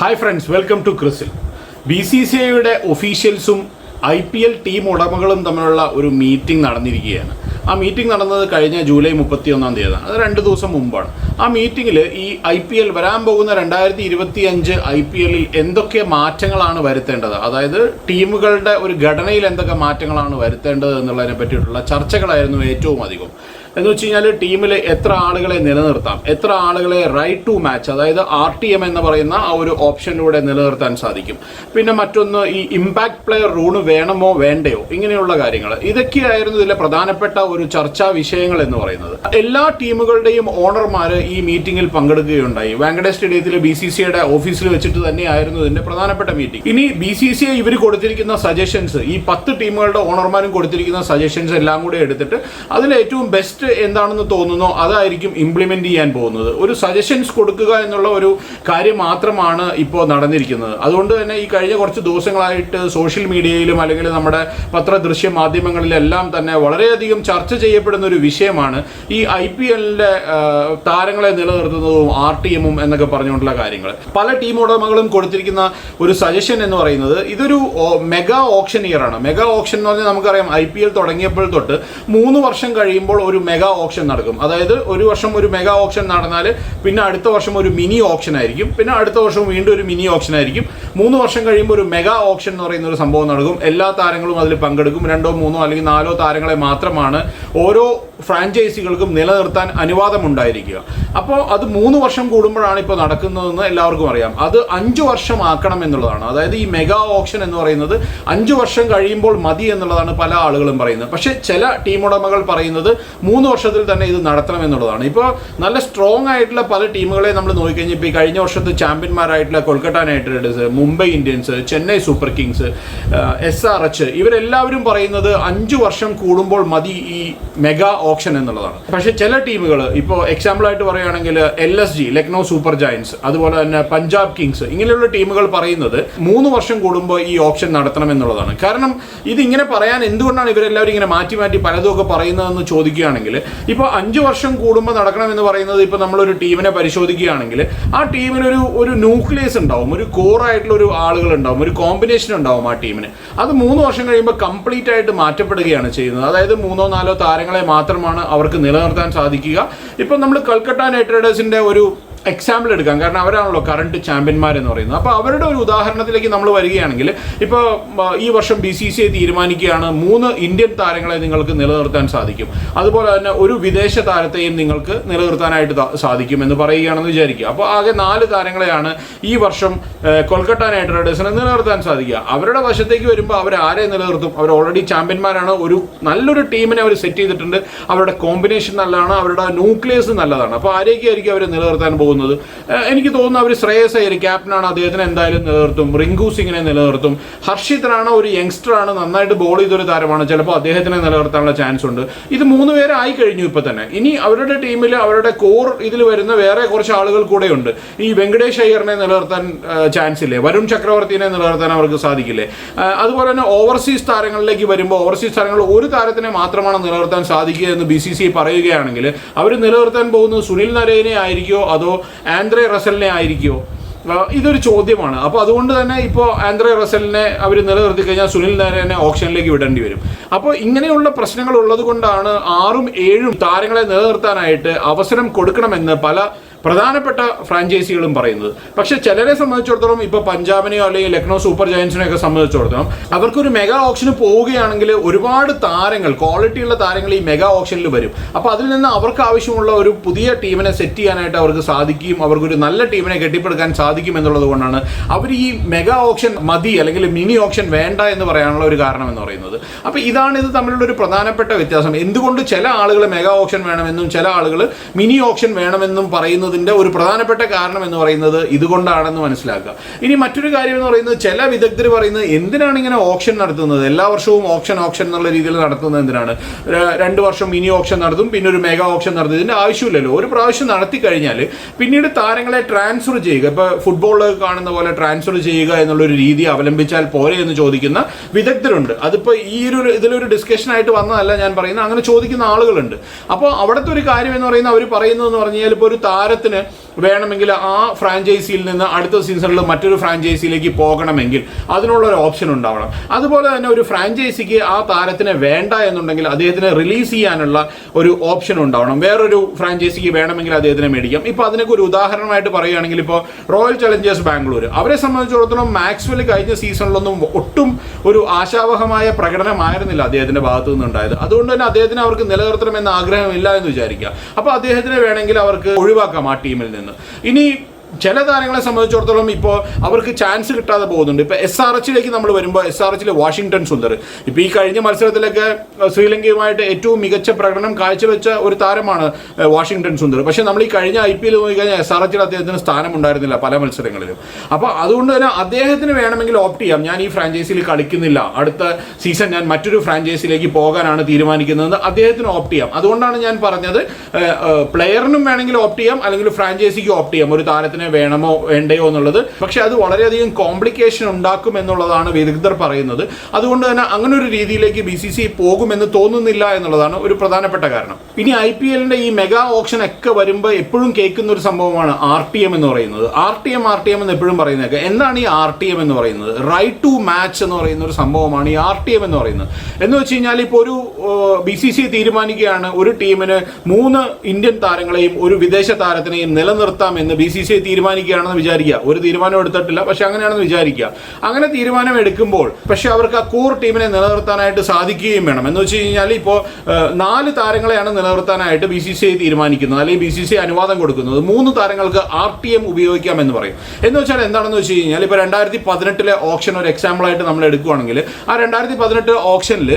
Hi friends welcome to ക്രിസിൽ B C C ഐയുടെ ഒഫീഷ്യൽസും ഐ പി എൽ ടീം ഉടമകളും തമ്മിലുള്ള ഒരു മീറ്റിംഗ് നടന്നിരിക്കുകയാണ്. ആ മീറ്റിംഗ് നടന്നത് കഴിഞ്ഞ ജൂലൈ മുപ്പത്തി ഒന്നാം തീയതിയാണ്. അത് രണ്ട് ദിവസം മുമ്പാണ്. ആ മീറ്റിംഗിൽ ഈ ഐ പി എൽ വരാൻ പോകുന്ന രണ്ടായിരത്തി ഇരുപത്തി അഞ്ച് ഐ പി എല്ലിൽ എന്തൊക്കെ മാറ്റങ്ങളാണ് വരുത്തേണ്ടത്? അതായത് ടീമുകളുടെ ഒരു ഘടനയിൽ എന്തൊക്കെ മാറ്റങ്ങളാണ് വരുത്തേണ്ടത് എന്നുള്ളതിനെ പറ്റിയിട്ടുള്ള ചർച്ചകളായിരുന്നു ഏറ്റവും അധികം. എന്ന് വെച്ച് കഴിഞ്ഞാൽ ടീമിൽ എത്ര ആളുകളെ നിലനിർത്താം? എത്ര ആളുകളെ റൈറ്റ് ടു മാച്ച് അതായത് ആർ ടി എം എന്ന് പറയുന്ന ആ ഒരു ഓപ്ഷനിലൂടെ നിലനിർത്താൻ സാധിക്കും. പിന്നെ മറ്റൊന്ന് ഈ ഇമ്പാക്ട് പ്ലെയർ റൂണ് വേണമോ വേണ്ടയോ? ഇങ്ങനെയുള്ള കാര്യങ്ങൾ ഇതൊക്കെയായിരുന്നു ഇതിലെ പ്രധാനപ്പെട്ട ഒരു ചർച്ചാ വിഷയങ്ങൾ എന്ന് പറയുന്നത്. എല്ലാ ടീമുകളുടെയും ഓണർമാർ ഈ മീറ്റിംഗിൽ പങ്കെടുക്കുകയുണ്ടായി. വാങ്കഡേ സ്റ്റേഡിയത്തിൽ ബി സി സിയുടെ ഓഫീസിൽ വെച്ചിട്ട് തന്നെയായിരുന്നു ഇതിന്റെ പ്രധാനപ്പെട്ട മീറ്റിംഗ് ഇനി ബി സി സി ഇവർ കൊടുത്തിരിക്കുന്ന സജഷൻസ് ഈ പത്ത് ടീമുകളുടെ ഓണർമാരും കൊടുത്തിരിക്കുന്ന സജഷൻസ് എല്ലാം കൂടെ എടുത്തിട്ട് അതിൽ ഏറ്റവും ബെസ്റ്റ് എന്താണെന്ന് തോന്നുന്നോ അതായിരിക്കും ഇംപ്ലിമെന്റ് ചെയ്യാൻ പോകുന്നത്. ഒരു സജഷൻസ് കൊടുക്കുക എന്നുള്ള ഒരു കാര്യം മാത്രമാണ് ഇപ്പോൾ നടന്നിരിക്കുന്നത്. അതുകൊണ്ട് തന്നെ ഈ കഴിഞ്ഞ കുറച്ച് ദിവസങ്ങളായിട്ട് സോഷ്യൽ മീഡിയയിലും അല്ലെങ്കിൽ നമ്മുടെ പത്ര ദൃശ്യ മാധ്യമങ്ങളിലെല്ലാം തന്നെ വളരെയധികം ചർച്ച ചെയ്യപ്പെടുന്ന ഒരു വിഷയമാണ് ഈ ഐ പി എല്ലിന്റെ താരങ്ങളെ നിലനിർത്തുന്നതും ആർ ടി എമ്മും എന്നൊക്കെ പറഞ്ഞുകൊണ്ടുള്ള കാര്യങ്ങൾ. പല ടീം ഉടമകളും കൊടുത്തിരിക്കുന്ന ഒരു സജഷൻ എന്ന് പറയുന്നത് ഇതൊരു മെഗാ ഓപ്ഷൻ ഇയർ ആണ്. മെഗാ ഓപ്ഷൻ എന്ന് പറഞ്ഞാൽ നമുക്കറിയാം ഐ പി എൽ തുടങ്ങിയപ്പോൾ തൊട്ട് മൂന്ന് വർഷം കഴിയുമ്പോൾ ഒരു മെഗാ ഓപ്ഷൻ നടക്കും. അതായത് ഒരു വർഷം ഒരു മെഗാ ഓപ്ഷൻ നടന്നാൽ പിന്നെ അടുത്ത വർഷം ഒരു മിനി ഓപ്ഷൻ ആയിരിക്കും. പിന്നെ അടുത്ത വർഷം വീണ്ടും ഒരു മിനി ഓപ്ഷൻ ആയിരിക്കും. മൂന്ന് വർഷം കഴിയുമ്പോൾ ഒരു മെഗാ ഓപ്ഷൻ എന്ന് പറയുന്ന ഒരു സംഭവം നടക്കും. എല്ലാ താരങ്ങളും അതിൽ പങ്കെടുക്കും. രണ്ടോ മൂന്നോ അല്ലെങ്കിൽ നാലോ താരങ്ങളെ മാത്രമാണ് ഓരോ ഫ്രാഞ്ചൈസികൾക്കും നിലനിർത്താൻ അനുവാദമുണ്ടായിരിക്കുക. അപ്പോൾ അത് മൂന്ന് വർഷം കൂടുമ്പോഴാണ് ഇപ്പോൾ നടക്കുന്നതെന്ന് എല്ലാവർക്കും അറിയാം. അത് അഞ്ച് വർഷമാക്കണം എന്നുള്ളതാണ്. അതായത് ഈ മെഗാ ഓപ്ഷൻ എന്ന് പറയുന്നത് അഞ്ച് വർഷം കഴിയുമ്പോൾ മതി എന്നുള്ളതാണ് പല ആളുകളും പറയുന്നത്. പക്ഷേ ചില ടീം ഉടമകൾ പറയുന്നത് മൂന്ന് വർഷത്തിൽ തന്നെ ഇത് നടത്തണം എന്നുള്ളതാണ് ഇപ്പോൾ നല്ല സ്ട്രോങ് ആയിട്ടുള്ള പല ടീമുകളെ നമ്മൾ നോക്കിക്കഴിഞ്ഞാൽ ഇപ്പോൾ ഈ കഴിഞ്ഞ വർഷത്തെ ചാമ്പ്യന്മാരായിട്ടുള്ള Kolkata knight riders Mumbai Indians Chennai super kings S R H ഇവരെല്ലാവരും പറയുന്നത് അഞ്ച് വർഷം കൂടുമ്പോൾ മതി ഈ മെഗാ ഓപ്ഷൻ എന്നുള്ളതാണ്. പക്ഷേ ചില ടീമുകൾ ഇപ്പോൾ എക്സാമ്പിൾ ആയിട്ട് പറയുകയാണെങ്കിൽ L S G Lucknow super giants അതുപോലെ തന്നെ പഞ്ചാബ് കിങ്സ് ഇങ്ങനെയുള്ള ടീമുകൾ പറയുന്നത് മൂന്ന് വർഷം കൂടുമ്പോൾ ഈ ഓപ്ഷൻ നടത്തണം എന്നുള്ളതാണ് കാരണം ഇതിങ്ങനെ പറയാൻ എന്തുകൊണ്ടാണ് ഇവരെല്ലാവരും ഇങ്ങനെ മാറ്റി മാറ്റി പലതും ഒക്കെ പറയുന്നതെന്ന് ചോദിക്കുകയാണെങ്കിൽ ഇപ്പോൾ അഞ്ച് വർഷം കൂടുമ്പോൾ നടക്കണം എന്ന് പറയുന്നത് ഇപ്പോൾ നമ്മളൊരു ടീമിനെ പരിശോധിക്കുകയാണെങ്കിൽ ആ ടീമിനൊരു ഒരു ന്യൂക്ലിയസ് ഉണ്ടാവും ഒരു കോർ ആയിട്ടുള്ള ഒരു ആളുകൾ ഉണ്ടാവും ഒരു കോമ്പിനേഷൻ ഉണ്ടാവും ആ ടീമിന്. അത് മൂന്ന് വർഷം കഴിയുമ്പോൾ കംപ്ലീറ്റ് ആയിട്ട് മാറ്റപ്പെടുകയാണ് ചെയ്യുന്നത്. അതായത് മൂന്നോ നാലോ താരങ്ങളെ മാത്രമാണ് അവർക്ക് നിലനിർത്താൻ സാധിക്കുക. ഇപ്പം നമ്മൾ കൽക്കട്ട നൈറ്റ് റൈഡേഴ്സിന്റെ ഒരു എക്സാമ്പിൾ എടുക്കാം. കാരണം അവരാണല്ലോ കറണ്ട് ചാമ്പ്യന്മാർ എന്ന് പറയുന്നത്. അപ്പോൾ അവരുടെ ഒരു ഉദാഹരണത്തിലേക്ക് നമ്മൾ വരികയാണെങ്കിൽ ഇപ്പോൾ ഈ വർഷം ബി സി സി ഐ തീരുമാനിക്കുകയാണ് മൂന്ന് ഇന്ത്യൻ താരങ്ങളെ നിങ്ങൾക്ക് നിലനിർത്താൻ സാധിക്കും. അതുപോലെ തന്നെ ഒരു വിദേശ താരത്തെയും നിങ്ങൾക്ക് നിലനിർത്താനായിട്ട് സാധിക്കും എന്ന് പറയുകയാണെന്ന് വിചാരിക്കുക. അപ്പോൾ ആകെ നാല് താരങ്ങളെയാണ് ഈ വർഷം കൊൽക്കത്ത നൈറ്റ് റൈഡേഴ്സിനെ നിലനിർത്താൻ സാധിക്കുക. അവരുടെ വശത്തേക്ക് വരുമ്പോൾ അവർ ആരെ നിലനിർത്തും? അവർ ഓൾറെഡി ചാമ്പ്യന്മാരാണ് ഒരു നല്ലൊരു ടീമിനെ അവർ സെറ്റ് ചെയ്തിട്ടുണ്ട്. അവരുടെ കോമ്പിനേഷൻ നല്ലതാണ്. അവരുടെ ന്യൂക്ലിയസ് നല്ലതാണ്. അപ്പോൾ ആരെയൊക്കെ ആയിരിക്കും അവർ നിലനിർത്താൻ പോകുന്നത്? ഏഹ് എനിക്ക് തോന്നുന്നു അവർ ശ്രേയസ് അയ്യർ ക്യാപ്റ്റനാണ്. അദ്ദേഹത്തിന് എന്തായാലും നിലനിർത്തും. റിങ്കു സിംഗിനെ നിലനിർത്തും. ഹർഷിതനാണ് ഒരു യങ്സ്റ്ററാണ്? നന്നായിട്ട് ബോൾ ചെയ്തൊരു താരമാണ്. ചിലപ്പോൾ അദ്ദേഹത്തിനെ നിലനിർത്താനുള്ള ചാൻസ് ഉണ്ട്. ഇത് മൂന്ന് പേരായി കഴിഞ്ഞു ഇപ്പൊ തന്നെ. ഇനി അവരുടെ ടീമിൽ അവരുടെ കോർ ഇതിൽ വരുന്ന വേറെ കുറച്ച് ആളുകൾ കൂടെ ഉണ്ട്. ഈ വെങ്കടേഷ് അയ്യറിനെ നിലനിർത്താൻ ചാൻസ് ഇല്ലേ? വരുൺ ചക്രവർത്തിനെ നിലനിർത്താൻ അവർക്ക് സാധിക്കില്ലേ? അതുപോലെ തന്നെ ഓവർസീസ് താരങ്ങളിലേക്ക് വരുമ്പോൾ ഓവർസീസ് താരങ്ങൾ ഒരു താരത്തിനെ മാത്രമാണ് നിലനിർത്താൻ സാധിക്കുക എന്ന് ബി സി സി പറയുകയാണെങ്കിൽ അവർ നിലനിർത്താൻ പോകുന്നത് സുനിൽ നരേനെ ആയിരിക്കോ അതോ ആൻഡ്രേ റസലിനെ ആയിരിക്കുമോ? ഇതൊരു ചോദ്യമാണ്. അപ്പോൾ അതുകൊണ്ട് തന്നെ ഇപ്പോൾ ആൻഡ്രേ റസലിനെ അവർ നിലനിർത്തി കഴിഞ്ഞാൽ സുനിൽ നാരായണനെ ഓപ്ഷനിലേക്ക് വിടേണ്ടി വരും. അപ്പോൾ ഇങ്ങനെയുള്ള പ്രശ്നങ്ങൾ ഉള്ളത് കൊണ്ടാണ് ആറും ഏഴും താരങ്ങളെ നിലനിർത്താനായിട്ട് അവസരം കൊടുക്കണമെന്ന് പല പ്രധാനപ്പെട്ട ഫ്രാഞ്ചൈസികളും പറയുന്നത്. പക്ഷെ ചിലരെ സംബന്ധിച്ചിടത്തോളം ഇപ്പോൾ പഞ്ചാബിനെയോ അല്ലെങ്കിൽ ലക്നൗ സൂപ്പർ ജയൻസിനെയോ ഒക്കെ സംബന്ധിച്ചിടത്തോളം അവർക്കൊരു മെഗാ ഓപ്ഷന് പോവുകയാണെങ്കിൽ ഒരുപാട് താരങ്ങൾ ക്വാളിറ്റിയുള്ള താരങ്ങൾ ഈ മെഗാ ഓപ്ഷനിൽ വരും. അപ്പോൾ അതിൽ നിന്ന് അവർക്ക് ആവശ്യമുള്ള ഒരു പുതിയ ടീമിനെ സെറ്റ് ചെയ്യാനായിട്ട് അവർക്ക് സാധിക്കും അവർക്കൊരു നല്ല ടീമിനെ കെട്ടിപ്പടുക്കാൻ സാധിക്കും എന്നുള്ളത് കൊണ്ടാണ് അവർ ഈ മെഗാ ഓപ്ഷൻ മതി അല്ലെങ്കിൽ മിനി ഓപ്ഷൻ വേണ്ട എന്ന് പറയാനുള്ള ഒരു കാരണം എന്ന് പറയുന്നത്. അപ്പോൾ ഇതാണ് ഇത് തമ്മിലുള്ള ഒരു പ്രധാനപ്പെട്ട വ്യത്യാസം. എന്തുകൊണ്ട് ചില ആളുകൾ മെഗാ ഓപ്ഷൻ വേണമെന്നും ചില ആളുകൾ മിനി ഓപ്ഷൻ വേണമെന്നും പറയുന്നതിന്റെ ഒരു പ്രധാനപ്പെട്ട കാരണം എന്ന് പറയുന്നത് ഇതുകൊണ്ടാണെന്ന് മനസ്സിലാക്കുക. ഇനി മറ്റൊരു കാര്യം എന്ന് പറയുന്നത് ചില വിദഗ്ധർ പറയുന്നത് എന്തിനാണ് ഇങ്ങനെ ഓപ്ഷൻ നടത്തുന്നത്? എല്ലാ വർഷവും ഓപ്ഷൻ ഓപ്ഷൻ എന്നുള്ള രീതിയിൽ നടത്തുന്നത് എന്തിനാണ്? രണ്ട് വർഷം മിനി ഓപ്ഷൻ നടത്തും പിന്നെ ഒരു മെഗാ ഓപ്ഷൻ നടത്തും. ഇതിന്റെ ആവശ്യമില്ലല്ലോ. ഒരു പ്രാവശ്യം നടത്തി കഴിഞ്ഞാൽ പിന്നീട് താരങ്ങളെ ട്രാൻസ്ഫർ ചെയ്യുക. ഇപ്പോൾ ഫുട്ബോളിൽ കാണുന്ന പോലെ ട്രാൻസ്ഫർ ചെയ്യുക എന്നുള്ളൊരു രീതി അവലംബിച്ചാൽ പോരെ എന്ന് ചോദിക്കുന്ന വിദഗ്ധരുണ്ട്. അതിപ്പോൾ ഈ ഒരു ഇതിലൊരു ഡിസ്കഷൻ ആയിട്ട് വന്നതല്ല ഞാൻ പറയുന്നത്. അങ്ങനെ ചോദിക്കുന്ന ആളുകളുണ്ട്. അപ്പോൾ അവിടുത്തെ ഒരു കാര്യം എന്ന് പറയുന്നത് അവർ പറയുന്നതെന്ന് പറഞ്ഞു കഴിഞ്ഞാൽ ഇപ്പോൾ ഒരു താരത്തിന് വേണമെങ്കിൽ ആ ഫ്രാഞ്ചൈസിയിൽ നിന്ന് അടുത്ത സീസണിൽ മറ്റൊരു ഫ്രാഞ്ചൈസിയിലേക്ക് പോകണമെങ്കിൽ അതിനുള്ള ഒരു ഓപ്ഷൻ ഉണ്ടാവണം. അതുപോലെ തന്നെ ഒരു ഫ്രാഞ്ചൈസിക്ക് ആ താരത്തിനെ വേണ്ട എന്നുണ്ടെങ്കിൽ അദ്ദേഹത്തിനെ റിലീസ് ചെയ്യാനുള്ള ഒരു ഓപ്ഷൻ ഉണ്ടാവണം. വേറൊരു ഫ്രാഞ്ചൈസിക്ക് വേണമെങ്കിൽ അദ്ദേഹത്തിനെ മേടിക്കാം. ഇപ്പോൾ അതിനൊക്കെ ഒരു ഉദാഹരണമായിട്ട് പറയുകയാണെങ്കിൽ ഇപ്പോൾ റോയൽ ചലഞ്ചേഴ്സ് ബാംഗ്ലൂർ അവരെ സംബന്ധിച്ചിടത്തോളം മാക്സ്വെൽ കഴിഞ്ഞ സീസണിലൊന്നും ഒട്ടും ഒരു ആശാവഹമായ പ്രകടനമായിരുന്നില്ല അദ്ദേഹത്തിന്റെ ഭാഗത്തു നിന്നുണ്ടായത്. അതുകൊണ്ട് തന്നെ അദ്ദേഹത്തിന് അവർക്ക് നിലനിർത്തണമെന്ന് ആഗ്രഹമില്ല എന്ന് വിചാരിക്കുക. അപ്പോൾ അദ്ദേഹത്തിനെ വേണമെങ്കിൽ അവർക്ക് ഒഴിവാക്കാം ആ ടീമിൽ നിന്ന്. ഇനി ചില താരങ്ങളെ സംബന്ധിച്ചിടത്തോളം ഇപ്പോൾ അവർക്ക് ചാൻസ് കിട്ടാതെ പോകുന്നുണ്ട്. ഇപ്പോൾ എസ് ആർ എച്ചിലേക്ക് നമ്മൾ വരുമ്പോൾ എസ് ആർ എച്ചിലെ വാഷിങ്ടൺ സുന്ദർ. ഇപ്പോൾ ഈ കഴിഞ്ഞ മത്സരത്തിലൊക്കെ ശ്രീലങ്കയുമായിട്ട് ഏറ്റവും മികച്ച പ്രകടനം കാഴ്ചവെച്ച ഒരു താരമാണ് വാഷിങ്ടൺ സുന്ദർ. പക്ഷേ നമ്മൾ ഈ കഴിഞ്ഞ ഐ പി എൽ നോക്കിക്കഴിഞ്ഞാൽ എസ് ആർ എച്ചിൽ അദ്ദേഹത്തിന് സ്ഥാനം ഉണ്ടായിരുന്നില്ല പല മത്സരങ്ങളിലും. അപ്പോൾ അതുകൊണ്ട് തന്നെ അദ്ദേഹത്തിന് വേണമെങ്കിൽ ഓപ്റ്റ് ചെയ്യാം. ഞാൻ ഈ ഫ്രാഞ്ചൈസിയിൽ കളിക്കുന്നില്ല. അടുത്ത സീസൺ ഞാൻ മറ്റൊരു ഫ്രാഞ്ചൈസിയിലേക്ക് പോകാനാണ് തീരുമാനിക്കുന്നതെന്ന് അദ്ദേഹത്തിന് ഓപ്റ്റ് ചെയ്യാം. അതുകൊണ്ടാണ് ഞാൻ പറഞ്ഞത് പ്ലെയറിനും വേണമെങ്കിൽ ഓപ്റ്റ് ചെയ്യാം അല്ലെങ്കിൽ ഫ്രാഞ്ചൈസിക്ക് ഓപ്റ്റ് ചെയ്യാം. ഒരു താരത്തിനെ വേണമോ വേണ്ടയോ എന്നുള്ളത്. പക്ഷേ അത് വളരെയധികം കോംപ്ലിക്കേഷൻ ഉണ്ടാക്കും എന്നുള്ളതാണ് വിദഗ്ധർ പറയുന്നത്. അതുകൊണ്ട് തന്നെ അങ്ങനെ ഒരു രീതിയിലേക്ക് ബി സി സി പോകുമെന്ന് തോന്നുന്നില്ല എന്നുള്ളതാണ് ഒരു പ്രധാനപ്പെട്ട കാരണം. ഇനി ഐ പി എല്ലിന്റെ ഈ മെഗാ ഓപ്ഷൻ ഒക്കെ വരുമ്പോൾ എപ്പോഴും കേൾക്കുന്ന ഒരു സംഭവമാണ് ആർ ടി എം എന്ന് പറയുന്നത്. R T M R T M എന്ന് എപ്പോഴും പറയുന്നത് എന്താണ് ഈ ആർ ടി എം എന്ന് പറയുന്നത്? റൈറ്റ് ടു മാച്ച് എന്ന് പറയുന്ന ഒരു സംഭവമാണ് ഈ ആർ ടി എം എന്ന് പറയുന്നത്. എന്ന് വെച്ച് കഴിഞ്ഞാൽ ഇപ്പോൾ ഒരു ബി സി സി തീരുമാനിക്കുകയാണ്. ഒരു ടീമിന് മൂന്ന് ഇന്ത്യൻ താരങ്ങളെയും ഒരു വിദേശ താരത്തിനെയും നിലനിർത്താം എന്ന് ബി സി സി തീരുമാനിക്കുകയാണെന്ന് വിചാരിക്കുക. ഒരു തീരുമാനം എടുത്തിട്ടില്ല പക്ഷെ അങ്ങനെയാണെന്ന് വിചാരിക്കുക. അങ്ങനെ തീരുമാനം എടുക്കുമ്പോൾ പക്ഷെ അവർക്ക് ആ കോർ ടീമിനെ നിലനിർത്താനായിട്ട് സാധിക്കുകയും വേണം. എന്ന് വെച്ച് കഴിഞ്ഞാൽ ഇപ്പോൾ നാല് താരങ്ങളെയാണ് നിലനിർത്താനായിട്ട് ബി സി സി ഐ തീരുമാനിക്കുന്നത് അല്ലെങ്കിൽ ബി സി സി ഐ അനുവാദം കൊടുക്കുന്നത്. മൂന്ന് താരങ്ങൾക്ക് ആർ ടി എം ഉപയോഗിക്കാം എന്ന് പറയും. എന്ന് വെച്ചാൽ എന്താണെന്ന് വെച്ച് കഴിഞ്ഞാൽ ഇപ്പോൾ രണ്ടായിരത്തി പതിനെട്ടിലെ ഓപ്ഷൻ ഒരു എക്സാമ്പിളായിട്ട് നമ്മൾ എടുക്കുകയാണെങ്കിൽ ആ രണ്ടായിരത്തി പതിനെട്ട് ഓപ്ഷനിൽ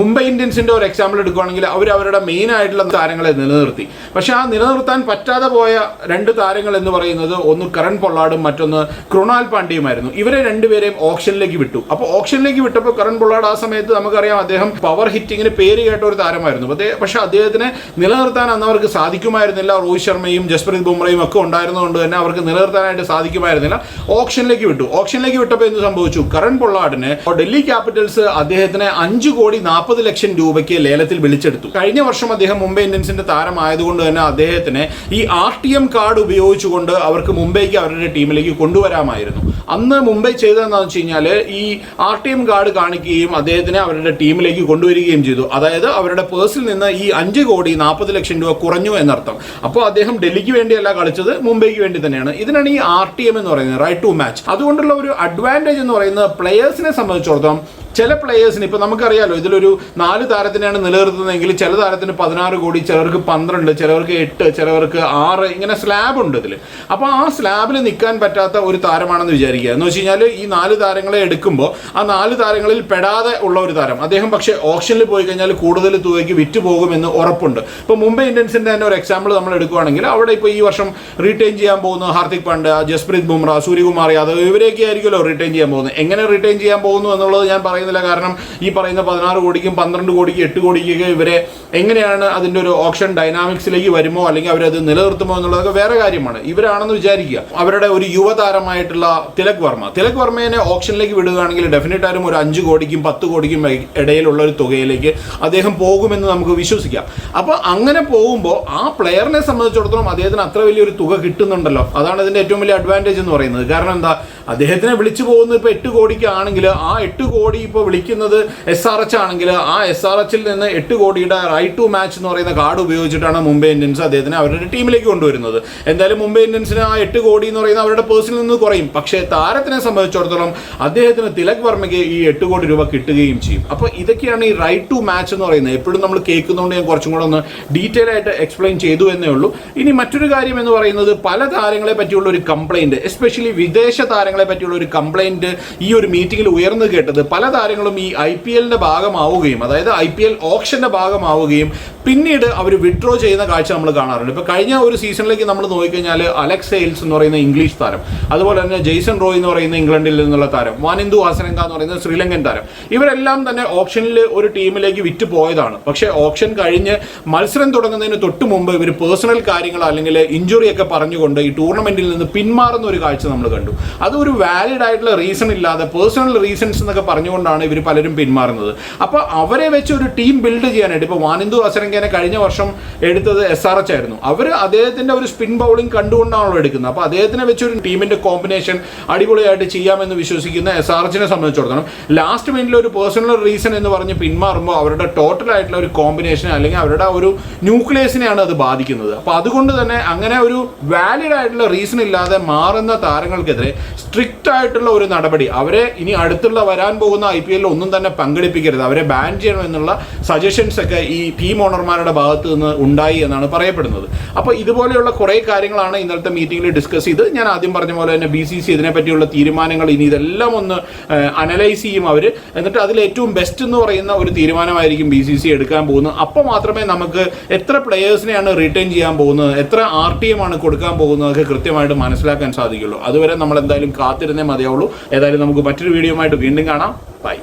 മുംബൈ ഇന്ത്യൻസിന്റെ ഒരു എക്സാമ്പിൾ എടുക്കുകയാണെങ്കിൽ അവർ അവരുടെ മെയിൻ ആയിട്ടുള്ള താരങ്ങളെ നിലനിർത്തി. പക്ഷേ ആ നിലനിർത്താൻ പറ്റാതെ പോയ രണ്ട് താരങ്ങൾ എന്ന് പറയുന്നത് ഒന്ന് കരൺ പൊള്ളാടും മറ്റൊന്ന് കൃണാൽ പാണ്ഡ്യയുമായിരുന്നു. ഇവരെ രണ്ടുപേരെയും ഓപ്ഷനിലേക്ക് വിട്ടു. അപ്പോൾ ഓപ്ഷനിലേക്ക് വിട്ടപ്പോൾ കരൺ പൊള്ളാട് ആ സമയത്ത് നമുക്കറിയാം അദ്ദേഹം പവർ ഹിറ്റിങ്ങിന് പേര് കേട്ട ഒരു താരമായിരുന്നു. പക്ഷെ അദ്ദേഹത്തിനെ നിലനിർത്താൻ അന്ന് അവർക്ക് സാധിക്കുമായിരുന്നില്ല. രോഹിത് ശർമ്മയും ജസ്പ്രീത് ബുംറയും ഒക്കെ ഉണ്ടായിരുന്നതുകൊണ്ട് തന്നെ അവർക്ക് നിലനിർത്താനായിട്ട് സാധിക്കുമായിരുന്നില്ല. ഓപ്ഷനിലേക്ക് വിട്ടു. ഓപ്ഷനിലേക്ക് വിട്ടപ്പോൾ എന്ത് സംഭവിച്ചു? കരൺ പൊള്ളാടിന് ഡൽഹി ക്യാപിറ്റൽസ് അദ്ദേഹത്തിനെ അഞ്ച് കോടി നാൽപ്പത് ലക്ഷം രൂപയ്ക്ക് ലേലത്തിൽ വിളിച്ചെടുത്തു. കഴിഞ്ഞ വർഷം അദ്ദേഹം മുംബൈ ഇന്ത്യൻസിന്റെ താരമായതുകൊണ്ട് തന്നെ അദ്ദേഹത്തിന് ഈ ആർ ടി എം കാർഡ് ഉപയോഗിച്ചുകൊണ്ട് അവർക്ക് മുംബൈക്ക് അവരുടെ ടീമിലേക്ക് കൊണ്ടുവരാമായിരുന്നു. അന്ന് മുംബൈ ചെയ്തതെന്താണെന്ന് വെച്ച് കഴിഞ്ഞാൽ ഈ ആർ ടി എം കാർഡ് കാണിക്കുകയും അദ്ദേഹത്തിനെ അവരുടെ ടീമിലേക്ക് കൊണ്ടുവരികയും ചെയ്തു. അതായത് അവരുടെ പേഴ്സിൽ നിന്ന് ഈ അഞ്ച് കോടി നാൽപ്പത് ലക്ഷം രൂപ കുറഞ്ഞു എന്നർത്ഥം. അപ്പോൾ അദ്ദേഹം ഡൽഹിക്ക് വേണ്ടിയല്ല കളിച്ചത് മുംബൈക്ക് വേണ്ടി തന്നെയാണ്. ഇതിനാണ് ഈ ആർ ടി എം എന്ന് പറയുന്നത് റൈറ്റ് ടു മാച്ച് അതുകൊണ്ടുള്ള ഒരു അഡ്വാന്റേജ് എന്ന് പറയുന്നത് പ്ലെയേഴ്സിനെ സംബന്ധിച്ചിടത്തോളം ചില പ്ലെയേഴ്സിന് ഇപ്പം നമുക്കറിയാലോ ഇതിലൊരു നാല് താരത്തിനെയാണ് നിലനിർത്തുന്നതെങ്കിൽ ചില താരത്തിന് പതിനാറ് കോടി ചിലർക്ക് പന്ത്രണ്ട് ചിലവർക്ക് എട്ട് ചിലവർക്ക് ആറ് ഇങ്ങനെ സ്ലാബ് ഉണ്ട് ഇതിൽ അപ്പോൾ ആ സ്ലാബിൽ നിൽക്കാൻ പറ്റാത്ത ഒരു താരമാണെന്ന് വിചാരിക്കുക. എന്ന് വെച്ച് കഴിഞ്ഞാൽ ഈ നാല് താരങ്ങളെ എടുക്കുമ്പോൾ ആ നാല് താരങ്ങളിൽ പെടാതെ ഉള്ള ഒരു താരം അദ്ദേഹം പക്ഷേ ഓപ്ഷനിൽ പോയി കഴിഞ്ഞാൽ കൂടുതൽ തുകയ്ക്ക് വിറ്റ് പോകുമെന്ന് ഉറപ്പുണ്ട്. ഇപ്പോൾ മുംബൈ ഇന്ത്യൻസിന്റെ തന്നെ ഒരു എക്സാമ്പിൾ നമ്മൾ എടുക്കുകയാണെങ്കിൽ അവിടെ ഇപ്പോൾ ഈ വർഷം റീറ്റെയിൻ ചെയ്യാൻ പോകുന്ന ഹാർദിക് പാണ്ഡ്യ ജസ്പ്രീത് ബുംറ സൂര്യകുമാർ യാദവ് ഇവരെയൊക്കെ ആയിരിക്കുമല്ലോ റീറ്റെയിൻ ചെയ്യാൻ പോകുന്നത്. എങ്ങനെ റീറ്റെയിൻ ചെയ്യാൻ പോകുന്നു എന്നുള്ളത് ഞാൻ പറയുന്നില്ല. കാരണം ഈ പറയുന്ന പതിനാറ് കോടിക്കും പന്ത്രണ്ട് കോടിക്കും എട്ട് കോടിക്കൊക്കെ ഇവരെ എങ്ങനെയാണ് അതിന്റെ ഒരു ഓപ്ഷൻ ഡൈനാമിക്സിലേക്ക് വരുമോ? അല്ലെങ്കിൽ അവരത് നിലനിർത്തുമോ എന്നുള്ളതൊക്കെ വേറെ കാര്യമാണ്. ഇവരാണെന്ന് വിചാരിക്കുക. അവരുടെ ഒരു യുവതാരമായിട്ടുള്ള തിലക് വർമ്മ. തിലക് വർമ്മയെ ഓപ്ഷനിലേക്ക് വിടുകയാണെങ്കിൽ ഡെഫിനറ്റ് ഒരു അഞ്ച് കോടിക്കും പത്ത് കോടിക്കും ഇടയിലുള്ള ഒരു തുകയിലേക്ക് അദ്ദേഹം പോകുമെന്ന് നമുക്ക് വിശ്വസിക്കാം. അപ്പോൾ അങ്ങനെ പോകുമ്പോൾ ആ പ്ലെയറിനെ സംബന്ധിച്ചിടത്തോളം അദ്ദേഹത്തിന് അത്ര വലിയൊരു തുക കിട്ടുന്നുണ്ടല്ലോ. അതാണ് ഇതിന്റെ ഏറ്റവും വലിയ അഡ്വാന്റേജ് എന്ന് പറയുന്നത്. കാരണം എന്താ? അദ്ദേഹത്തിനെ വിളിച്ചു പോകുന്നത് ഇപ്പോൾ എട്ട് കോടിക്കാണെങ്കിൽ ആ എട്ട് കോടി ഇപ്പോൾ വിളിക്കുന്നത് എസ് ആർ എച്ച് ആണെങ്കിൽ ആ എസ് ആർ എച്ചിൽ നിന്ന് എട്ട് കോടിയുടെ റൈറ്റ് ടു മാച്ച് എന്ന് പറയുന്ന കാർഡ് ഉപയോഗിച്ചിട്ടാണ് മുംബൈ ഇന്ത്യൻസ് അദ്ദേഹത്തിനെ അവരുടെ ടീമിലേക്ക് കൊണ്ടുവരുന്നത്. എന്തായാലും മുംബൈ ഇന്ത്യൻസിന് ആ എട്ട് കോടി എന്ന് പറയുന്ന അവരുടെ പേഴ്സിൽ നിന്ന് കുറയും. പക്ഷേ താരത്തിനെ സംബന്ധിച്ചിടത്തോളം അദ്ദേഹത്തിന് തിലക് വർമ്മയ്ക്ക് ഈ എട്ട് കോടി രൂപ കിട്ടുകയും ചെയ്യും. അപ്പോൾ ഇതൊക്കെയാണ് ഈ റൈറ്റ് ടു മാച്ച് എന്ന് പറയുന്നത്. എപ്പോഴും നമ്മൾ കേൾക്കുന്നതുകൊണ്ട് ഞാൻ കുറച്ചും കൂടെ ഒന്ന് ഡീറ്റെയിൽ ആയിട്ട് എക്സ്പ്ലെയിൻ ചെയ്തു എന്നേ ഉള്ളൂ. ഇനി മറ്റൊരു കാര്യം എന്ന് പറയുന്നത് പല താരങ്ങളെ പറ്റിയുള്ള ഒരു കംപ്ലൈന്റ് എസ്പെഷ്യലി വിദേശ താരങ്ങളെ പറ്റിയുള്ള ഒരു കംപ്ലൈന്റ് ഈ ഒരു മീറ്റിംഗിൽ ഉയർന്നു കേട്ടത് പല താരങ്ങളും ഈ ഐ പി എല്ലിന്റെ ഭാഗമാവുകയും അതായത് ഐ പി എൽ ഓപ്ഷന്റെ ഭാഗമാവുകയും പിന്നീട് അവർ വിഡ്രോ ചെയ്യുന്ന കാഴ്ച നമ്മൾ കാണാറുണ്ട്. ഇപ്പോൾ കഴിഞ്ഞ ഒരു സീസണിലേക്ക് നമ്മൾ നോക്കിക്കഴിഞ്ഞാൽ അലക്സ് സെയിൽസ് എന്ന് പറയുന്ന ഇംഗ്ലീഷ് താരം അതുപോലെ തന്നെ ജെയ്സൺ റോയ് എന്ന് പറയുന്ന ഇംഗ്ലണ്ടിൽ നിന്നുള്ള താരം വാനിന്ദു ആസനങ്ക എന്ന് പറയുന്ന ശ്രീലങ്കൻ താരം ഇവരെല്ലാം തന്നെ ഓപ്ഷനിൽ ഒരു ടീമിലേക്ക് വിറ്റ് പോയതാണ്. പക്ഷേ ഓപ്ഷൻ കഴിഞ്ഞ് മത്സരം തുടങ്ങുന്നതിന് തൊട്ട് മുമ്പ് ഇവർ പേഴ്സണൽ കാര്യങ്ങൾ അല്ലെങ്കിൽ ഇഞ്ചുറിയൊക്കെ പറഞ്ഞുകൊണ്ട് ഈ ടൂർണമെന്റിൽ നിന്ന് പിന്മാറുന്ന ഒരു കാഴ്ച നമ്മൾ കണ്ടു. അത് ഒരു വാലിഡ് ആയിട്ടുള്ള റീസൺ ഇല്ലാതെ പേഴ്സണൽ റീസൺസ് എന്നൊക്കെ പറഞ്ഞുകൊണ്ടാണ് ഇവർ പലരും പിന്മാറുന്നത്. അപ്പോൾ അവരെ വെച്ച് ഒരു ടീം ബിൽഡ് ചെയ്യാനായിട്ട് ഇപ്പോൾ വാനിന്ദു അസരങ്കേനെ കഴിഞ്ഞ വർഷം എടുത്തത് എസ് ആർ എച്ച് ആയിരുന്നു. അവർ അദ്ദേഹത്തിന്റെ ഒരു സ്പിൻ ബൗളിംഗ് കണ്ടുകൊണ്ടാണല്ലോ എടുക്കുന്നത്. അപ്പോൾ അദ്ദേഹത്തിനെ വെച്ച് ഒരു ടീമിന്റെ കോമ്പിനേഷൻ അടിപൊളിയായിട്ട് ചെയ്യാമെന്ന് വിശ്വസിക്കുന്ന എസ് ആർ എച്ചിനെ സംബന്ധിച്ചിടത്തോളം ലാസ്റ്റ് മിനിറ്റിൽ ഒരു പേഴ്സണൽ റീസൺ എന്ന് പറഞ്ഞ് പിന്മാറുമ്പോൾ അവരുടെ ടോട്ടൽ ആയിട്ടുള്ള ഒരു കോമ്പിനേഷൻ അല്ലെങ്കിൽ അവരുടെ ഒരു ന്യൂക്ലിയസിനെയാണ് അത് ബാധിക്കുന്നത്. അപ്പോൾ അതുകൊണ്ട് തന്നെ അങ്ങനെ ഒരു വാലിഡ് ആയിട്ടുള്ള റീസൺ ഇല്ലാതെ മാറുന്ന താരങ്ങൾക്കെതിരെ സ്ട്രിക്റ്റ് ആയിട്ടുള്ള ഒരു നടപടി. അവരെ ഇനി അടുത്തുള്ള വരാൻ പോകുന്ന ഐ പി എല്ലിൽ ഒന്നും തന്നെ പങ്കെടുപ്പിക്കരുത്. അവരെ ബാൻ ചെയ്യണം എന്നുള്ള സജഷൻസ് ഒക്കെ ഈ ടീം ഓണർമാരുടെ ഭാഗത്ത് നിന്ന് ഉണ്ടായി എന്നാണ് പറയപ്പെടുന്നത്. അപ്പോൾ ഇതുപോലെയുള്ള കുറേ കാര്യങ്ങളാണ് ഇന്നലത്തെ മീറ്റിംഗിൽ ഡിസ്കസ് ചെയ്ത് ഞാൻ ആദ്യം പറഞ്ഞ പോലെ തന്നെ ബി സി സി ഇതിനെപ്പറ്റിയുള്ള തീരുമാനങ്ങൾ ഇനി ഇതെല്ലാം ഒന്ന് അനലൈസ് ചെയ്യും അവർ എന്നിട്ട് അതിൽ ഏറ്റവും ബെസ്റ്റ് എന്ന് പറയുന്ന ഒരു തീരുമാനമായിരിക്കും ബി സി സി എടുക്കാൻ പോകുന്നത്. അപ്പോൾ മാത്രമേ നമുക്ക് എത്ര പ്ലെയേഴ്സിനെയാണ് റിട്ടേൺ ചെയ്യാൻ പോകുന്നത് എത്ര ആർ ടി എം ആണ് കൊടുക്കാൻ പോകുന്നതൊക്കെ കൃത്യമായിട്ട് മനസ്സിലാക്കാൻ സാധിക്കുള്ളൂ. അതുവരെ നമ്മൾ എന്തായാലും കാത്തിരുന്നേ മതിയാവുള്ളൂ. ഏതായാലും നമുക്ക് മറ്റൊരു വീഡിയോ ആയിട്ട് വീണ്ടും കാണാം. ബൈ